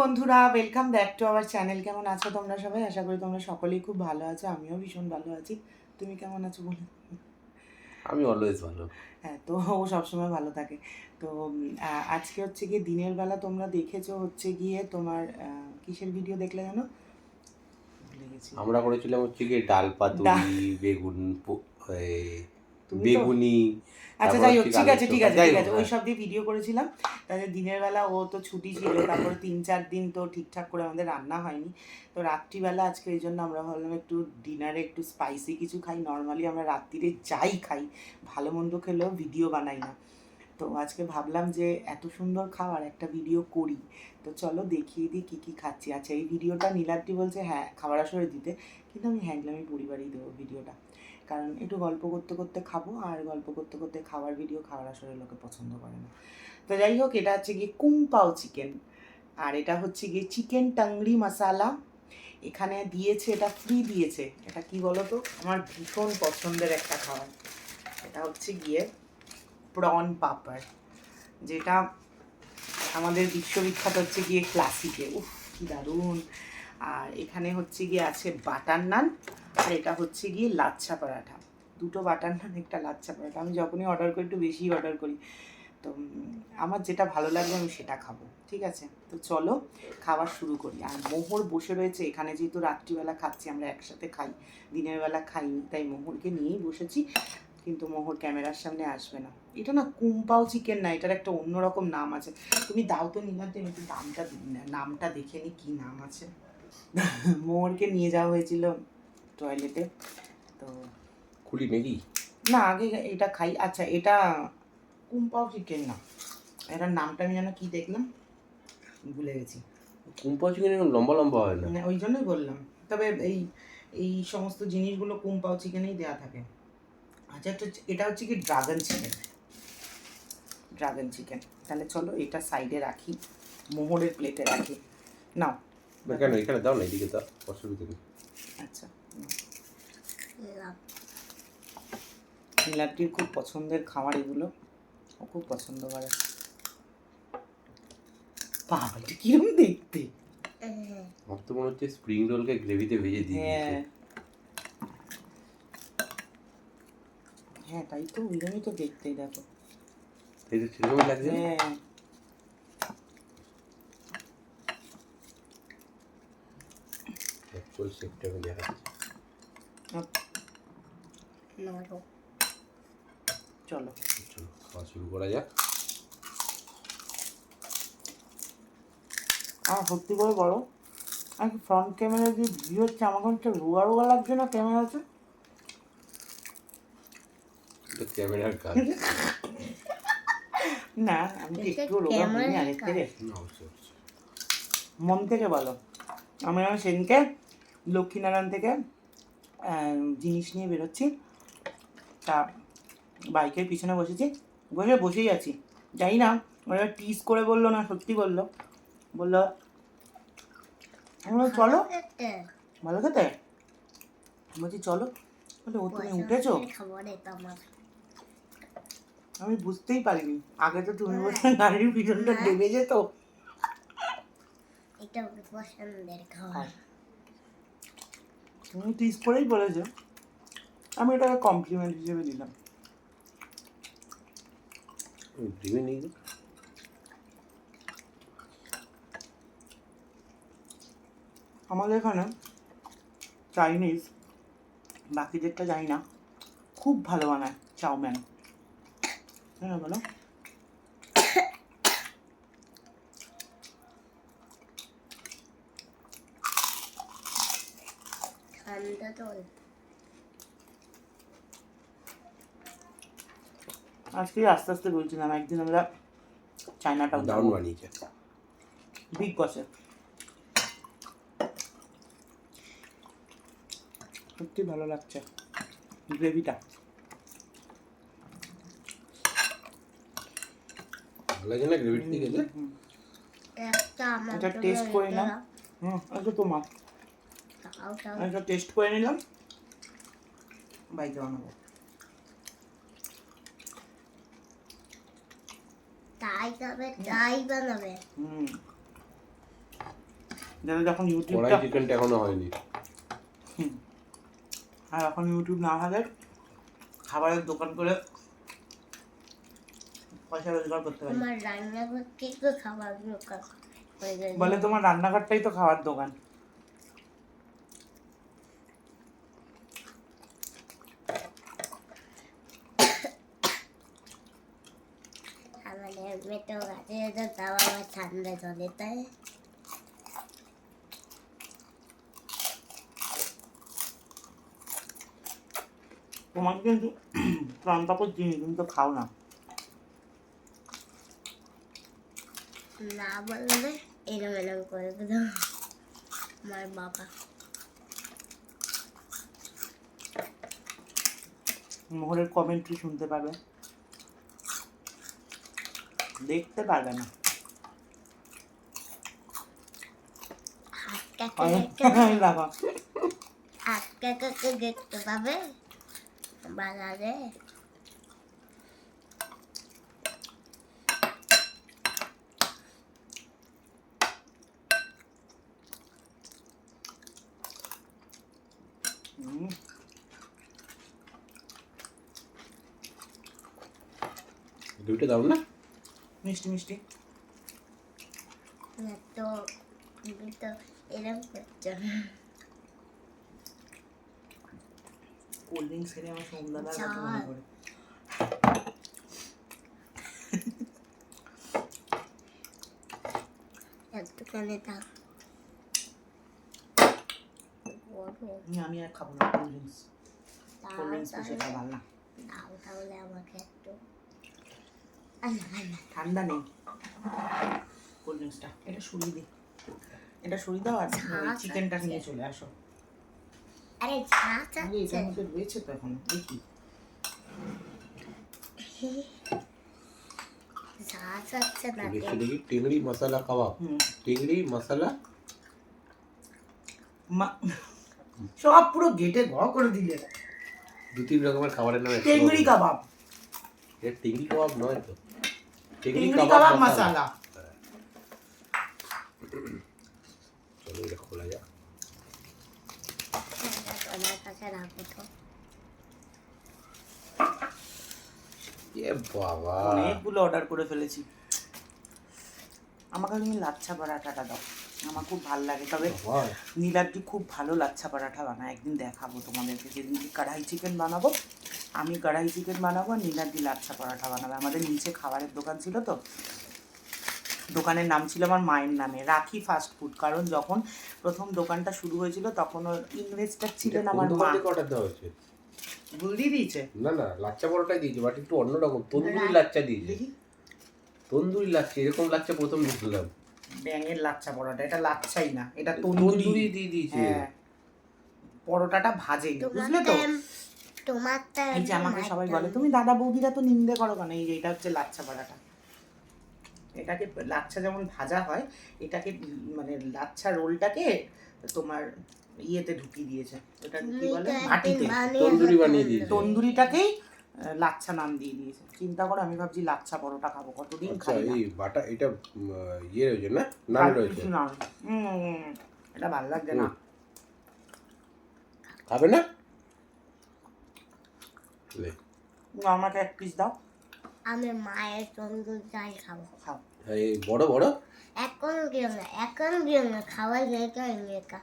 বন্ধুরা welcome back to our channel কেমন আছো তোমরা সবাই? আশা করি তোমরা সকলেই খুব ভালো আছো আমিও ভীষণ ভালো আছি। তুমি কেমন আছো বলো? আমি অলওয়েজ ভালো। হ্যাঁ তো ও সবসময় ভালো থাকে। তো আজকে হচ্ছে গিয়ে দিনের বেলা তোমরা দেখেছ হচ্ছে গিয়ে তোমার কিসের ভিডিও দেখলে জানো? আমরা করেছিলাম হচ্ছে গিয়ে ডাল পাতুরি বেগুন বেগুনি আচ্ছা যাই হোক ঠিক আছে ঠিক আছে ঠিক আছে ওই হ্যাঁ। সব দিয়ে ভিডিও করেছিলাম। তাহলে দিনের বেলা ও তো ছুটি ছিল তারপরে তিন চার দিন তো ঠিকঠাক করে আমাদের রান্না হয়নি। তো রাত্রিবেলা আজকে এই জন্য আমরা ভাবলাম একটু ডিনারে একটু স্পাইসি কিছু খাই। নর্মালি আমরা রাত্রিরে যাই খাই ভালো মন্দ খেলেও ভিডিও বানাই না। তো আজকে ভাবলাম যে এত সুন্দর খাবার একটা ভিডিও করি। তো চলো দেখিয়ে দিই কী কী খাচ্ছি। আচ্ছা এই ভিডিওটা নীলাদ্রি বলছে হ্যাঁ খাবার আসরে দিতে। কিন্তু আমি হ্যাংলামি পরিবারেই দেবো ভিডিওটা কারণ একটু গল্প করতে করতে খাব আর গল্প করতে করতে খাওয়ার ভিডিও খাওয়ার আসলে লোকে পছন্দ করে না। তো যাই হোক, এটা হচ্ছে গিয়ে কুম্পাও চিকেন। আর এটা হচ্ছে গিয়ে চিকেন টাংরি মশালা এখানে দিয়েছে, এটা ফ্রি দিয়েছে। এটা কি বলো তো আমার ভীষণ পছন্দের একটা খাবার। এটা হচ্ছে গিয়ে প্রন পাপড়, যেটা আমাদের বিশ্ববিখ্যাত হচ্ছে গিয়ে ক্লাসিকে উফ, কি দারুণ! আর এখানে হচ্ছে গিয়ে আছে বাটার নান, আর এটা হচ্ছে গিয়ে লাচ্ছা পরাঠা। দুটো বাটার নান, একটা লাচ্ছা পরাঠা। আমি যখনই অর্ডার করি, একটু বেশি অর্ডার করি। তো আমার যেটা ভালো লাগবে আমি সেটা খাব, ঠিক আছে? তো চলো, খাওয়া শুরু করি। আর মোহর বসে রয়েছে। এখানে যেহেতু রাত্রিবেলা খাচ্ছি, আমরা একসাথে খাই। দিনের বেলা খাইনি, তাই মোহরকে নিয়েই বসেছি। কিন্তু মোহর ক্যামেরার সামনে আসবে না। এটা না কুম্পাও চিকেন না, এটার একটা অন্যরকম নাম আছে। তুমি দাও তো, নিলাম আমি একটু দামটা, নামটা দেখে নি, কী নাম আছে? মোহরকে নিয়ে যাওয়া হয়েছিল টয়লেটে তো খুলি নাকি? না আগে এটা খাই। আচ্ছা এটা কুম্পাও চিকেন না। এটার নামটা আমি যেন কি দেখলাম? ভুলে গেছি। কুম্পাও চিকেন লম্বা লম্বা হয় না? ওই জন্যই বললাম। তবে এই এই সমস্ত জিনিসগুলো কুম্পাও চিকেনেই দেওয়া থাকে। আচ্ছা একটা এটা হচ্ছে কি ড্রাগন চিকেন ড্রাগন চিকেন তাহলে চলো এটা সাইডে রাখি মোহরের প্লেটে রাখি। নাও। না কেন এখানে দাও না এদিকে দাও অসুবিধা নেই। আচ্ছা। খুব পছন্দের খাবার এগুলো। ও খুব পছন্দ করে। বাবা এটা কিরম দেখতে? আমার তো মনে হচ্ছে স্প্রিং রোলকে গ্রেভিতে ভেজে দিয়ে হ্যাঁ। হ্যাঁ তাই তো ওইরকমই তো দেখতেই দেখো। এই তো সেরকমই লাগছে? হ্যাঁ। আমি দেখাচ্ছি চলো। চলো খাওয়া শুরু করা যাক। আমার সত্যি করে বলো আর ফ্রন্ট ক্যামেরা যে ভিডিও হচ্ছে আমার কাছে রোগা রোগা লাগছে না ক্যামেরাতে এটা ক্যামেরার কাজ। না আমি একটু রোগা হইনি ক্যামেরার আগের কাজ। থেকে না অবশ্যই অবশ্যই। মন থেকে বলো। আমি আমার সেদিনকে লক্ষ্মীনারায়ণ থেকে জিনিস নিয়ে বেরোচ্ছি। তা বাইকের পিছনে বসেছি। বসে বসেই আছি। জানি না ওরা টিস করে বলল না সত্যি বলল। বলল চলো। ভালো খেতে। বলছি চলো। বলে ও তুমি উঠেছো? আমি বুঝতেই পারিনি। আগে তো তুমি বলছো গাড়ির পিছনটা ডেবে যেত। এটা পছন্দের খাবার। তুমি টিস করেই বলেছ। আমি এটাকে কমপ্লিমেন্ট হিসেবে দিলাম আমাদের এখানে চাইনিজ বাকিদেরটা জানি না খুব ভালো বানায় চাউমিন। হ্যাঁ বলো। ঠান্ডা আজকে আস্তে আস্তে বলছিলাম একদিন আমরা চায়না টাউন দারুণ বানিয়েছে। বিগ বসে। সত্যি ভালো লাগছে গ্রেভিটা। ভালো লাগে না গ্রেভির দিকে যে? একটা আমার taste করে একটা হুম এটা তোমার টেস্ট করে নিলাম। বাইকে বানাবো তাই খাবে তাই বানাবে। হুম। যখন কড়াই চিকেনটা এখনও হয়নি। আর এখন ইউটিউব না হলে খাবারের দোকান করে পয়সা রোজগার করতে পারি। আমার রান্না করতে একটু খাবার গেছে বলে তোমার রান্নাঘরটাই তো খাবার দোকান। আমাদের মেটো গাছে তো তাও আবার ঠান্ডা জলে তাই তোমাকে কিন্তু প্রাণ পাপড় চিনি তুমি তো খাও না। না বললে এরম এরম করে দিল আমার বাবা। মোহরের কমেন্ট্রি শুনতে পারবে দেখতে পারবে না হাত কাকে অনেক দেখতে পাবে লাগা। হাত কাকে দেখতে পাবে বাজারে হুম, দুইটা দাও না মিষ্টি মিষ্টি। তো তো এরম করছ কোল্ড ড্রিঙ্কস খেলে আমার সন্ধ্যাবেলা ঝাল। মনে করে একটুখানি থাক আমি আর খাব না কোল্ড ড্রিঙ্কস কোল্ড ড্রিঙ্কস বেশি খাবার না। তাহলে আমাকে একটু। ঠান্ডা নেই। কোল্ড ড্রিঙ্কসটা এটা সরিয়ে দিই এটা সরিয়ে দাও আর চিকেনটা নিয়ে চলে আসো। আরে ঝাঁচ আছে। এটার মধ্যে রয়েছে তো এখন দেখি। ঝাঁচ আছে না দেখি দেখি টেংরি মশলা কাবাব। টেংরি মশলা? মা সব পুরো গেটে ঘ করে দিলে। দু তিন রকমের খাবারের নাম টেংরি কাবাব। এটা টেংরি কাবাব নয় তো? টেংরি কাবাব মশলা চলো এটা খোলা যাক বাবা অনেকগুলো অর্ডার করে ফেলেছি। আমাকে তুমি লাচ্ছা পরাঠাটা দাও। আমার খুব ভালো লাগে। তবে বাবা, নীলাদ্রি খুব ভালো লাচ্ছা পরাঠা বানায় একদিন দেখাবো তোমাদেরকে। যেদিন কি কড়াই চিকেন বানাবো আমি কড়াই চিকেন বানাবো আর নীলাদ্রি লাচ্ছা পরাঠা বানাবে। আমাদের নিচে খাবারের দোকান ছিল তো। দোকানের নাম ছিল আমার মায়ের নামে রাখি ফাস্ট ফুড। কারণ যখন প্রথম দোকানটা শুরু হয়েছিল তখন ওর ইনভেস্টার ছিলেন আমার মা। বুঝলি দিয়েছে? না না লাচ্চা পরোটাই দিয়েছে বাট একটু অন্যরকম তন্দুরি লাচ্চা দিয়েছে। তন্দুরি লাচ্চা এরকম লাচ্চা প্রথম দেখলাম। ব্যাঙের লাচ্ছা পরোটা এটা লাচ্ছাই না এটা তন্দুরি। দিয়ে দিয়েছে। হ্যাঁ। পরোটাটা ভাজে বুঝলে তো? তোমারটা এই যে আমাকে সবাই বলে তুমি দাদা বৌদিরা তো নিন্দে করো কেন? এই যে এটা হচ্ছে লাচ্ছা পরাটা এটাকে লাচ্ছা যেমন ভাজা হয় এটাকে মানে লাচ্ছা রোলটাকে তোমার ইয়েতে ঢুকিয়ে দিয়েছে। ওটা কি বলে? ভাটিতে তন্দুরি বানিয়ে দিয়েছে। তন্দুরিটাকেই লাচ্ছা নাম দিয়ে দিয়েছে। চিন্তা করো আমি ভাবছি লাচ্ছা পরোটা খাব কতদিন আচ্ছা খাই না। এই বাটা এটা ইয়ে রয়েছে না? রয়েছে। না এটা ভালো লাগছে না। খাবে না? লে, না, আমাকে এক পিস দাও। আমি মায়ের তন্দুর যাই খাব। খাও। এই বড় বড়? এখন দিও না এখন দিও না খাওয়াই লেখা লেখা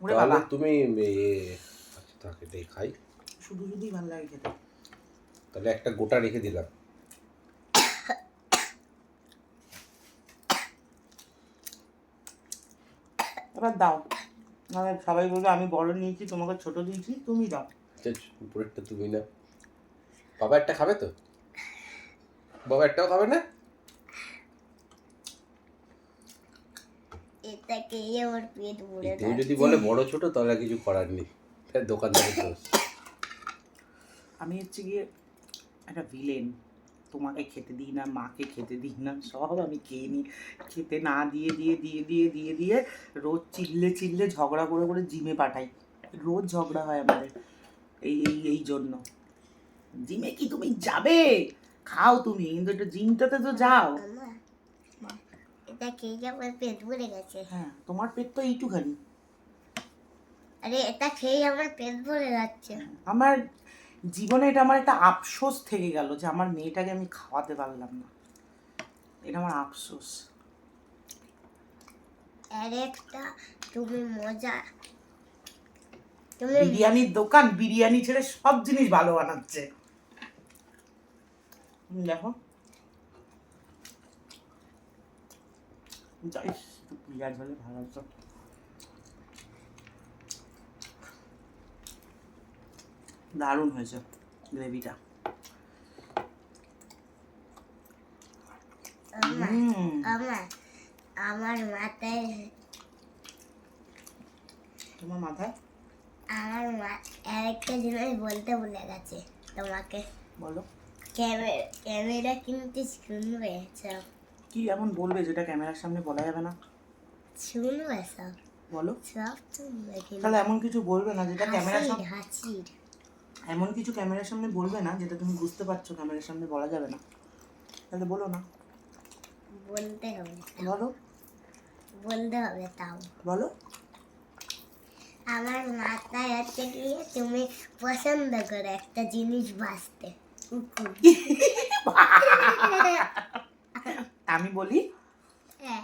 ওরে বাবা তাহলে তুমি আচ্ছা তাকে এটাই খাই শুধু শুধুই ভালো লাগে খেতে। তাহলে একটা গোটা রেখে দিলাম। এবার দাও। নাহলে সবাই বলবে আমি বড় নিয়েছি তোমাকে ছোট দিয়েছি তুমি দাও। উপরেরটা তুমি না। বাবা একটা খাবে তো? বাবা একটাও খাবে না? এটা খেয়ে ওর পেট ভরে কেউ যদি বলে বড় ছোট তাহলে কিছু করার নেই। তাই দোকানদারের দোষ আমি হচ্ছে গিয়ে একটা ভিলেন তোমাকে খেতে দিই না মাকে খেতে দিই না সব আমি খেয়ে নিই। খেতে না দিয়ে দিয়ে দিয়ে দিয়ে দিয়ে দিয়ে রোজ চিল্লে চিল্লে ঝগড়া করে করে জিমে পাঠাই। রোজ ঝগড়া হয় আমাদের। এই এই এই জন্য। জিমে কি তুমি যাবে? খাও তুমি কিন্তু একটু জিমটাতে তো যাও। আমার এটা খেয়ে আমার পেট ভরে গেছে। হ্যাঁ তোমার পেট তো এইটুখানি। আরে এটা খেয়ে আমার পেট ভরে যাচ্ছে। আমার জীবনে এটা আমার একটা আফসোস থেকে গেল যে আমার মেয়েটাকে আমি খাওয়াতে পারলাম না। এটা আমার আফসোস। আর একটা তুমি মজা বিরিয়ানির দোকান বিরিয়ানি ছেড়ে সব জিনিস ভালো বানাচ্ছে। দেখো। পেঁয়াজ হলে ভালো হতো। দারুণ হয়েছে গ্রেভিটা। আমার মাথায় তোমার মাথায়? আমার মা আরেকটা জিনিস বলতে ভুলে গেছে তোমাকে। বলো। ক্যামেরা ক্যামেরা কিন্তু শুনবে সব কি এমন বলবে যেটা ক্যামেরার সামনে বলা যাবে না? শুনবে সব বলো। সব শুনবে তাহলে এমন কিছু বলবে না যেটা ক্যামেরার হাসির সামনে হাসির। এমন কিছু ক্যামেরার সামনে বলবে না যেটা তুমি বুঝতে পারছ ক্যামেরার সামনে বলা যাবে না। তাহলে বলো না। বলতে হবে বলো। বলতে হবে তাও। বলো। আমার মাথায় হচ্ছে গিয়ে তুমি পছন্দ করো একটা জিনিস বাঁচতে। আমি বলি হ্যাঁ।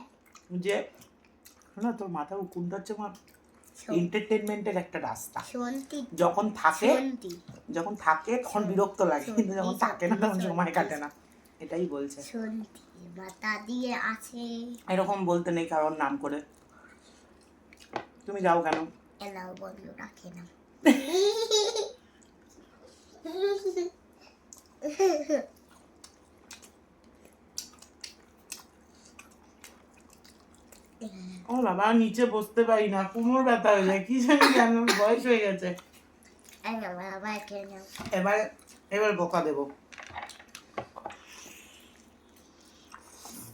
যে শোনো তোর মাথা উকুনটা হচ্ছে আমার এন্টারটেনমেন্টের একটা রাস্তা। যখন থাকে যখন থাকে তখন বিরক্ত লাগে কিন্তু যখন থাকে না তখন সময় কাটে না। এটাই বলছে। মাথা দিয়ে আছে। এরকম বলতে নেই কারোর নাম করে। তুমি যাও কেন? এলাও বন্ধু রাখে না ও বাবা নিচে বসতে পারি না। কোমর ব্যথা হয়ে যায় কি জানি কেন বয়স হয়ে গেছে। এবার এবার বোকা দেব।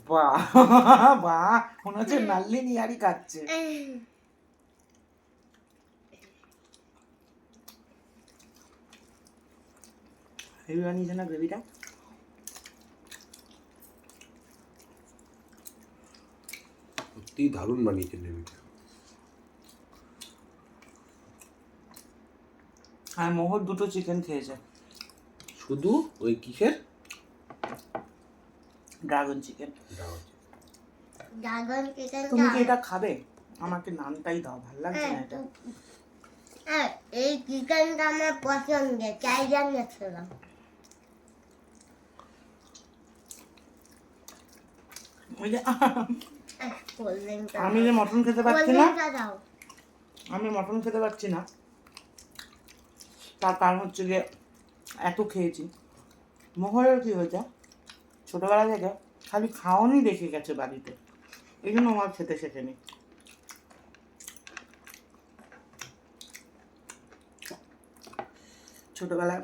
বাহ বাহ মনে হচ্ছে নাল্লি নিয়ারি খাচ্ছে। হেভি বানিয়েছে না গ্রেভিটা। সত্যি দারুণ বানিয়েছে গ্রেভিটা। আর মোহর দুটো চিকেন খেয়েছে। শুধু ওই কিসের? ড্রাগন চিকেন ড্রাগন চিকেন তুমি কি এটা খাবে? আমাকে নানটাই দাও ভালো লাগছে না এটা। এই চিকেনটা আমার পছন্দের চাই জানিয়েছিলাম ওই যে আমি যে মটন খেতে পারছি না আমি মটন খেতে পারছি না তার কারণ হচ্ছে যে এত খেয়েছি। মোহরের কি হয়েছে? ছোটবেলা থেকে খালি খাওয়ানি দেখে গেছে বাড়িতে। এই জন্য আমার খেতে শেখেনি। ছোটবেলায়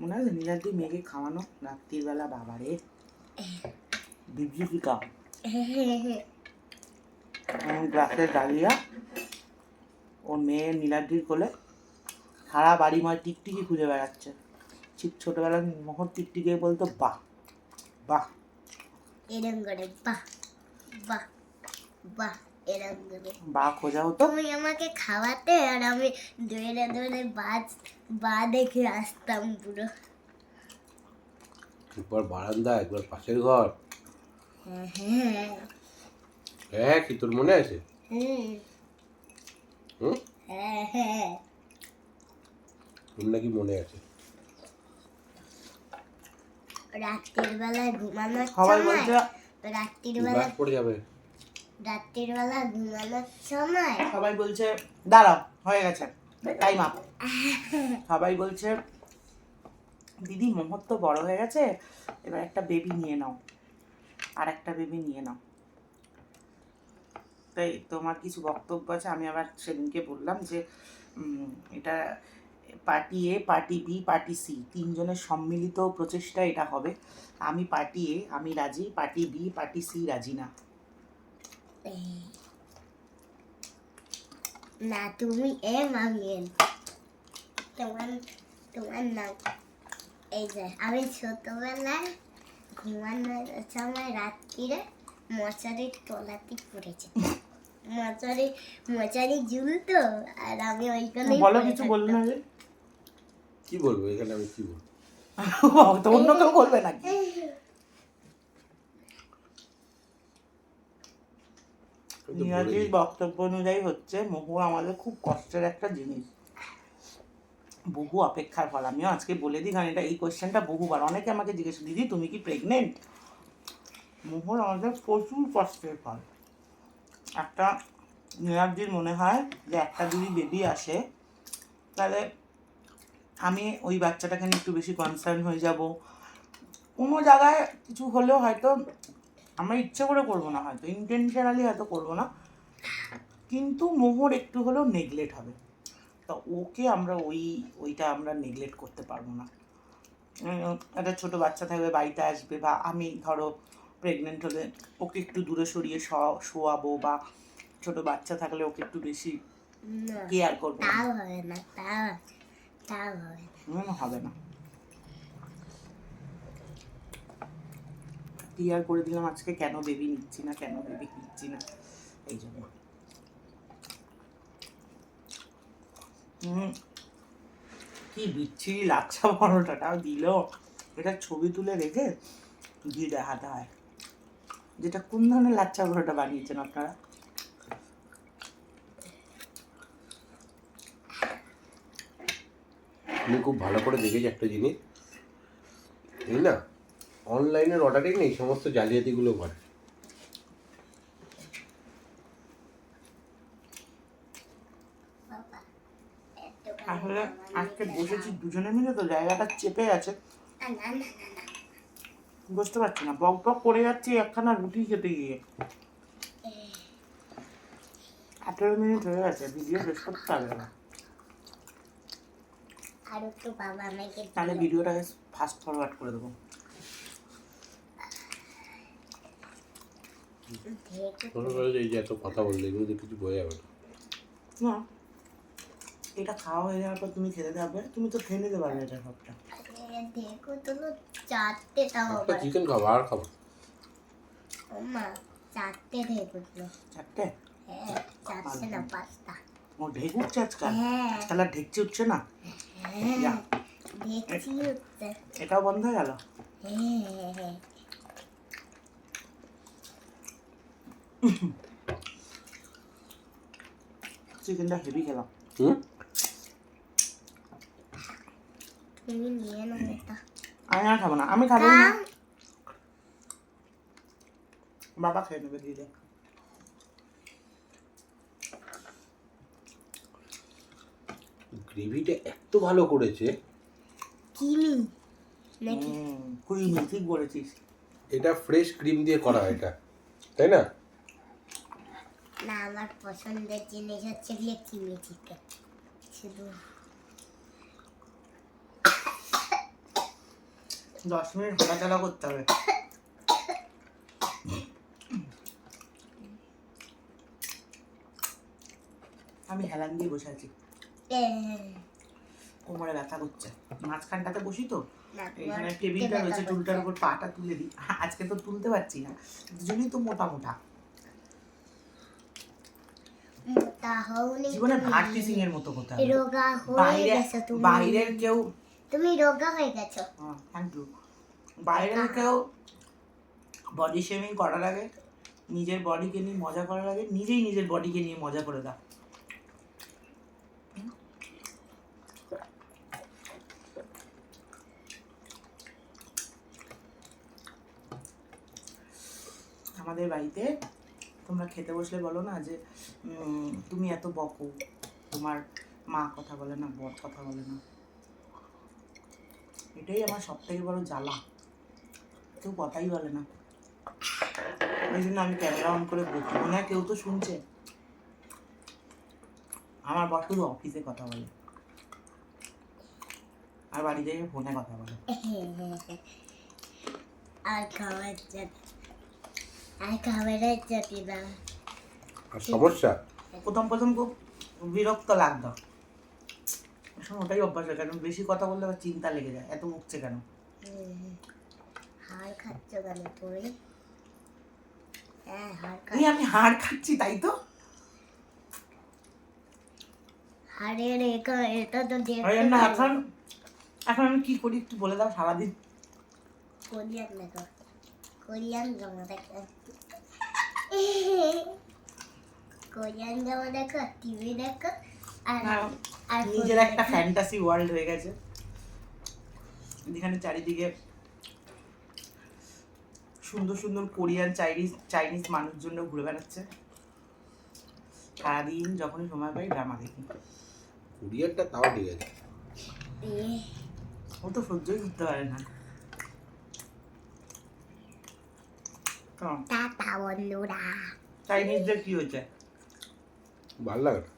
মনে আছে নীলাদি মেয়েকে খাওয়ানো রাত্রিবেলা বাবারে? বিভ্যুতিকা গ্লাসে ডালিয়া ও মেয়ে নীলাদ্রির কোলে। সারা বাড়ি বাড়িময় টিকটিকি খুঁজে বেড়াচ্ছে। ঠিক ছোটবেলায় মোহর টিকটিকি বলতো বাহ বাহ। এরম করে বাহ বাহ বাহ এরম করে। বাহ খোঁজা হতো তুমি আমাকে খাওয়াতে আর আমি দৌড়ে দৌড়ে বাজ বা দেখে আসতাম পুরো। একবার বারান্দা একবার পাশের ঘর। হ্যাঁ হ্যাঁ। হ্যাঁ কি তোর মনে আছে? তোর নাকি মনে আছে? রাত্রির বেলায় ঘুমানোর সবাই সময় বলছে রাত্রির বেলা পড়ে যাবে। রাত্রির বেলা ঘুমানোর সময় সবাই বলছে দাঁড়াও হয়ে গেছে। টাইম আপ সবাই বলছে দিদি মোহর তো বড় হয়ে গেছে এবার একটা বেবি নিয়ে নাও। আর একটা বেবি নিয়ে নাও। তাই তোমার কিছু বক্তব্য আছে, আমি আবার সেদিনকে বললাম যে এটা party A, party B, party C, তিনজনের সম্মিলিত প্রচেষ্টা এটা হবে। আমি পার্টি এ, আমি রাজি, পার্টি বি, পার্টি সি রাজি না। না, তুমি এম আমি এম তোমার তোমার এই যে, আমি ছোটবেলায় ঘুমানোর সময় রাত্রিরে মশারির তলাতে পড়েছে। মশারি মশারি ঝুল তো আর আমি ওইখানে বলো কিছু বলল না যে? কি বলব এখানে আমি কি বলব? তো অন্য কেউ বলবে নাকি? নিয়াজির বক্তব্য অনুযায়ী হচ্ছে মহু আমাদের খুব কষ্টের একটা জিনিস। বহু অপেক্ষার ফল। আমিও আজকে বলে দিই, কারণ এটা এই কোয়েশ্চেনটা বহুবার। অনেকে আমাকে জিজ্ঞেস দিদি, তুমি কি প্রেগনেন্ট মোহর, আমাদের প্রচুর কষ্টের ফল। একটা নিয়াজির মনে হয় যে একটা যদি বেবি আসে, তাহলে আমি ওই বাচ্চাটাকে নিয়ে একটু বেশি কনসার্ন হয়ে যাব। কোনো জায়গায় কিছু হলেও হয়তো আমরা ইচ্ছে করে করব না, হয়তো। ইন্টেনশনালি হয়তো করব না। কিন্তু মোহর একটু হলেও নেগলেক্ট হবে। তা ওকে আমরা ওই ওইটা আমরা নেগলেক্ট করতে পারব না। একটা ছোটো বাচ্চা থাকবে বাড়িতে আসবে বা আমি ধরো প্রেগনেন্ট হলে ওকে একটু দূরে সরিয়ে শোয়া- শোয়াবো বা ছোট বাচ্চা থাকলে ওকে একটু বেশি কেয়ার করব তাও হবে না তাও তাও হবে না। হবে না। ক্লিয়ার করে দিলাম আজকে কেন বেবি নিচ্ছি না কেন বেবি নিচ্ছি না এই জন্য। কি বিচ্ছিরি লাচ্ছা পরোটাটাও দিল। এটা ছবি তুলে রেখে দিয়ে দেখাতে হয়। যেটা কোন ধরনের লাচ্ছা পরোটা বানিয়েছেন আপনারা? খুব ভালো করে দেখেছি একটা জিনিস। এই না, অনলাইনের অর্ডারিং নেই, সমস্ত জালিয়াতিগুলো করে বাবা আসলে আজকে বসেছি দুজনে মিলে তো জায়গাটা চেপে আছে না না না না না। বুঝতে পারছি না বক বক করে যাচ্ছি একখানা রুটি খেতে গিয়ে। আঠেরো মিনিট হয়ে গেছে ভিডিও শেষ করতে হবে না আর একটু বাবা আমাকে তাহলে ভিডিওটাকে ফাস্ট ফরওয়ার্ড করে দেবো। এই যে এত কথা বললে এগুলো কিছু বোঝা যাবে না। এটা খাওয়া হয়ে যাওয়ার পর তুমি খেতে থাকবে তুমি তো খেয়ে নিতে পারবে এটা সবটা দেখো তো চারটে তাও একটা চিকেন খাব আর খাব? ও মা চারটে দেখো চারটে? হ্যাঁ চারটে না পাঁচটা। ও ঢেক উঠছে আজকাল? হ্যাঁ। আজকাল ঢেকচি উঠছে না? হ্যাঁ এটাও বন্ধ হয়ে গেল? চিকেনটা হেভি খেলাম। হুম? তুমি নিয়ে নাও এটা আমি আর খাব না আমি খাব না বাবা খেয়ে নেবে দিদি গ্রেভিটা এত ভালো করেছে। কিনি নাকি ঠিক বলেছিস। এটা ফ্রেশ ক্রিম দিয়ে করা এটা তাই না? না আমার পছন্দের জিনিস হচ্ছে গিয়ে চিলি চিকেন শুধু দশ মিনিট হাঁটাচলা করতে হবে। আমি হেলান দিয়ে বসে আছি। কোমরে ব্যথা করছে। মাঝখানটাতে বসি তো? না, এইখানে তোমার টেবিলটা রয়েছে টুলটার উপর পাটা তুলে দিই। আজকে তো তুলতে পারছি না। দুজনেই তো মোটা মোটা। জীবনে তুমি। ভারতী সিং এর মতো হয়ে বাইরে বাইরের কেউ তুমি রোগা হয়ে গেছো। থ্যাংক ইউ বাইরের কেউ বডি শেমিং করার আগে নিজের বডিকে নিয়ে মজা করার আগে নিজেই নিজের বডিকে নিয়ে মজা করে দাও। আমাদের বাড়িতে তোমরা খেতে বসলে বলো না যে তুমি এত বকো তোমার মা কথা বলে না বর কথা বলে না। এটাই আমার সব থেকে বড় জ্বালা। কেউ কথাই বলে না। ওই জন্য আমি ক্যামেরা অন করে বসি মনে হয় কেউ তো শুনছে। আমার বর শুধু অফিসে কথা বলে। আর বাড়ি যাই ফোনে কথা বলে। আর খাবার আর খাবারের জাতি না সমস্যা? প্রথম প্রথম খুব বিরক্ত লাগতো। এখন ওটাই অভ্যাস হয় কারণ বেশি কথা বললে আবার চিন্তা লেগে যায় এত মুখছে কেন? হাড় খাচ্ছ কেন তুমি? হ্যাঁ এই আমি হাড় খাচ্ছি তাই তো? হাড়ের এটা। এখন এখন আমি কি করি একটু বলে দাও সারাদিন। কোরিয়ান দেখো কোরিয়ান জামা দেখো। কোরিয়ান জামা দেখো টিভি দেখো আর হ্যাঁ, আর নিজের একটা ফ্যান্টাসি ওয়ার্ল্ড হয়ে গেছে। যেখানে চারিদিকে সুন্দর সুন্দর কোরিয়ান চাইনিজ চাইনিজ মানুষজন ঘুরে বেড়াচ্ছে। সারাদিন যখনই সময় পাই ড্রামা দেখি। কুরিয়ারটা তাও ঠিক আছে। ও তো সহ্যই করতে পারে না। টাটা বন্ধুরা। চাইনিজদের কি হয়েছে? ভালো লাগে না।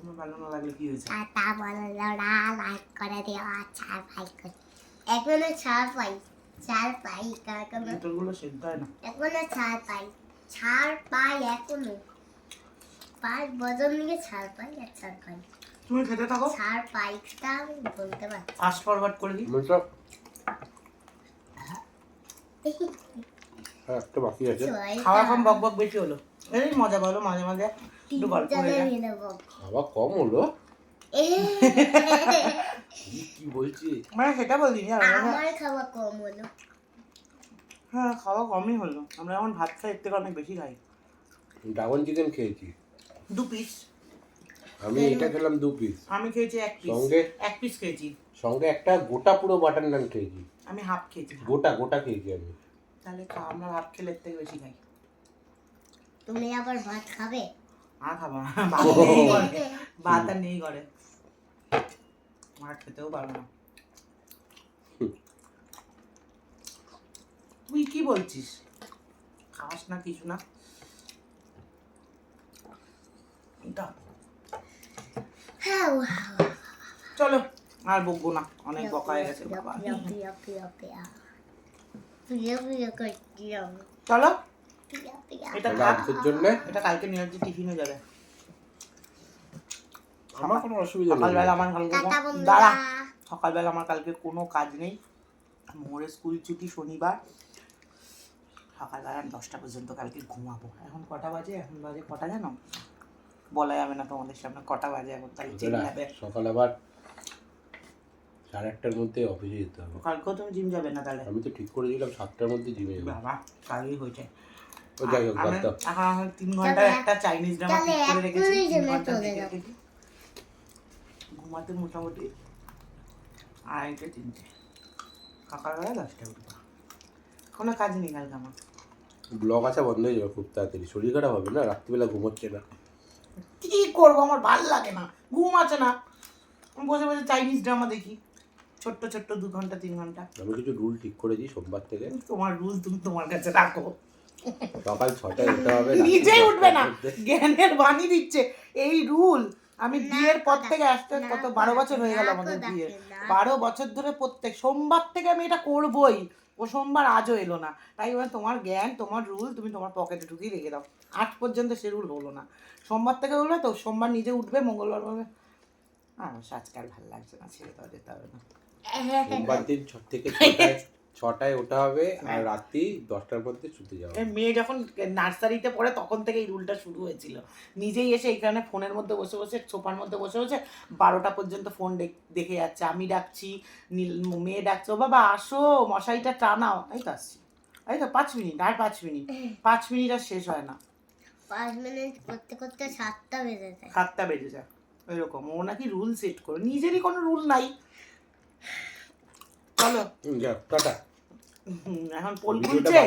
তোমার ভালো না লাগলে কি হয়েছে? টাটা বন্ধুরা লাইক করে দিও পাই করে। এখনও পাই পাই এখনও এগুলো সেদ্ধ হয় না। এখনও পাই ছাড় পাই এখনও। পাঁচ বছর নিয়ে ছাড় পাই আর ছাড় পাই। তুমি খেতে থাকো। পাইটা আমি বলতে পারছি ফাস্ট ফরওয়ার্ড করে দিই। একটা বাকি আছে। খাওয়া কম বক বক বেশি হলো। এই মজা বলো মাঝে মাঝে একটু গল্প খাওয়া কম হলো? কি কি বলছি? মানে সেটা বলছি আমার খাওয়া কম হলো। হ্যাঁ খাওয়া কমই হলো। আমরা এখন ভাত খাই এর থেকে অনেক বেশি খাই। ড্রাগন চিকেন খেয়েছি। দু পিস আমি এটা খেলাম দু পিস আমি খেয়েছি এক পিস সঙ্গে? এক পিস খেয়েছি। সঙ্গে একটা গোটা পুরো বাটার নান খেয়েছি। আমি হাফ খেয়েছি গোটা গোটা খেয়েছি আমি। তাহলে আমরা হাফ খেলে এর থেকে বেশি খাই। তুমি আবার ভাত খাবে? আর খাব না। ভাত নেই আর ঘরে। খেতেও পারব না। তুই কি বলছিস? খাস না কিছু না। চলো আর বকবো না। অনেক বকা হয়ে গেছে বাবা। চলো। এটা আজকের জন্য? এটা কালকে নিয়ে টিফিনে যাবে। আমার কোনো অসুবিধা নেই। সকালবেলা আমার কালকে কোনো- দাঁড়া। সকালবেলা আমার কালকে কোনো কাজ নেই। মোড়ে স্কুল ছুটি শনিবার। সকালবেলা আমি দশটা পর্যন্ত কালকে ঘুমাবো। এখন কটা বাজে? এখন বাজে কটা জানো? বলা যাবে না তোমাদের সামনে কটা বাজে এখন তাহলে চেন যাবে সকাল আবার সাড়ে আটটার মধ্যে অফিসে যেতে হবে। কালকেও তুমি জিম যাবে না তাহলে? আমি তো ঠিক করে দিলাম সাতটার মধ্যে জিমে যাব। বাবা কালই হয়েছে ও যাই হোক বাদ দাও। আমার তিন ঘণ্টা একটা চাইনিজ ড্রামা ঠিক করে রেখেছি তিন ঘণ্টা দেখে রেখেছি। ঘুমাতে মোটামুটি আড়াইটে তিনটে। সকালবেলা দশটা উঠবো কোনো কাজ নেই কালকে আমার। ব্লগ আসা বন্ধ হয়ে যাবে খুব তাড়াতাড়ি। শরীর খারাপ হবে না? রাত্রিবেলা ঘুমোচ্ছে না। কি করব? আমার ভালো লাগে না। ঘুম আছে না। বসে বসে চাইনিজ ড্রামা দেখি। ছোট্ট ছোট্ট দু ঘণ্টা তিন ঘণ্টা। আমি কিছু রুল ঠিক করেছি সোমবার থেকে। তোমার রুল তুমি তোমার কাছে রাখো। সকাল ছটায় উঠতে হবে নিজেই উঠবে না। জ্ঞানের বাণী দিচ্ছে। এই রুল আমি বিয়ের পর থেকে আসতে কত বারো বছর হয়ে গেল আমাদের বিয়ে বারো বছর ধরে প্রত্যেক সোমবার থেকে আমি এটা করবই। ও সোমবার আজও এলো না। তাই এবার তোমার জ্ঞান তোমার রুল তুমি তোমার পকেটে ঢুকিয়ে রেখে দাও। আজ পর্যন্ত সে রুল হলো না। সোমবার থেকে হলো তো সোমবার নিজে উঠবে মঙ্গলবার বলবে আর আজকে ভালো লাগছে না ছেড়ে দেওয়া যেতে হবে না। সোমবার দিন থেকে ছটায় ওঠা হবে আর রাত্রি দশটার মধ্যে শুতে যাওয়া এই মেয়ে যখন নার্সারিতে পড়ে তখন থেকে এই রুলটা শুরু হয়েছিল। নিজেই এসে এখানে ফোনের মধ্যে বসে বসে সোফার মধ্যে বসে বসে বারোটা পর্যন্ত ফোন দেখে যাচ্ছে। আমি ডাকছি নীল মেয়ে ডাকছে ও বাবা আসো মশারিটা টানাও। এই তো আসছি। এই তো পাঁচ মিনিট আর পাঁচ মিনিট। পাঁচ মিনিট আর শেষ হয় না। পাঁচ মিনিট করতে করতে সাতটা বেজে যায়। সাতটা বেজে যায়। এরকম ও নাকি রুল সেট করে। নিজেরই কোনো রুল নাই। চলো। টাটা। এখন পোল খুলছে?